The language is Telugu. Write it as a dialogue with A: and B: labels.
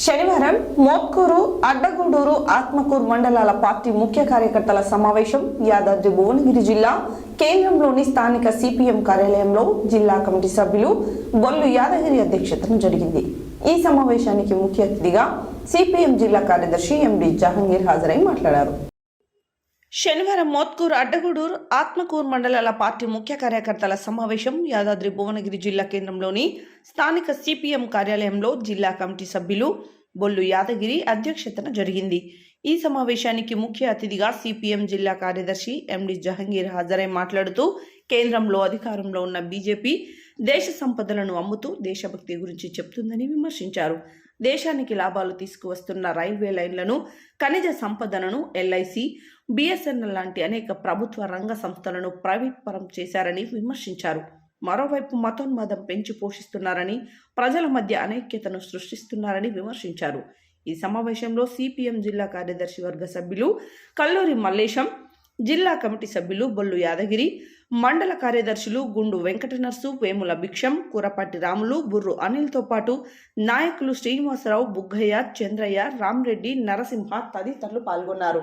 A: శనివారం మోత్కూరు అడ్డగూడూరు ఆత్మకూరు మండలాల పార్టీ ముఖ్య కార్యకర్తల సమావేశం యాదాద్రి భువనగిరి జిల్లా కేంద్రంలోని స్థానిక సిపిఎం కార్యాలయంలో జిల్లా కమిటీ సభ్యులు బొల్లు యాదగిరి అధ్యక్షతన జరిగింది. ఈ సమావేశానికి ముఖ్య అతిథిగా సిపిఎం జిల్లా కార్యదర్శి ఎండి జహంగీర్ హాజరై మాట్లాడారు. శనివారం మోత్కూరు అడ్డగూడూరు ఆత్మకూరు మండలాల పార్టీ ముఖ్య కార్యకర్తల సమావేశం యాదాద్రి భువనగిరి జిల్లా కేంద్రంలోని స్థానిక సిపిఎం కార్యాలయంలో జిల్లా కమిటీ సభ్యులు బొల్లు యాదగిరి అధ్యక్షతన జరిగింది. ఈ సమావేశానికి ముఖ్య అతిథిగా సిపిఎం జిల్లా కార్యదర్శి ఎండి జహంగీర్ హాజరై మాట్లాడుతూ కేంద్రంలో అధికారంలో ఉన్న బీజేపీ దేశ సంపదలను అమ్ముతూ దేశభక్తి గురించి చెప్తుందని విమర్శించారు. దేశానికి లాభాలు తీసుకువస్తున్న రైల్వే లైన్లను ఖనిజ సంపదలను ఎల్ఐసి బిఎస్ఎన్ఎల్ లాంటి అనేక ప్రభుత్వ రంగ సంస్థలను ప్రైవేట్ పరం చేశారని విమర్శించారు. మరోవైపు మతోన్మాదం పెంచి పోషిస్తున్నారని ప్రజల మధ్య అనైక్యతను సృష్టిస్తున్నారని విమర్శించారు. ఈ సమావేశంలో సిపిఎం జిల్లా కార్యదర్శి వర్గ సభ్యులు కల్లూరి మల్లేశం జిల్లా కమిటీ సభ్యులు బొల్లు యాదగిరి మండల కార్యదర్శులు గుండు వెంకటనర్సు వేముల భిక్షం కూరపాటి రాములు బుర్రు అనిల్తో పాటు నాయకులు శ్రీనివాసరావు బుగ్గయ్య చంద్రయ్య రామ్రెడ్డి నరసింహ తదితరులు పాల్గొన్నారు.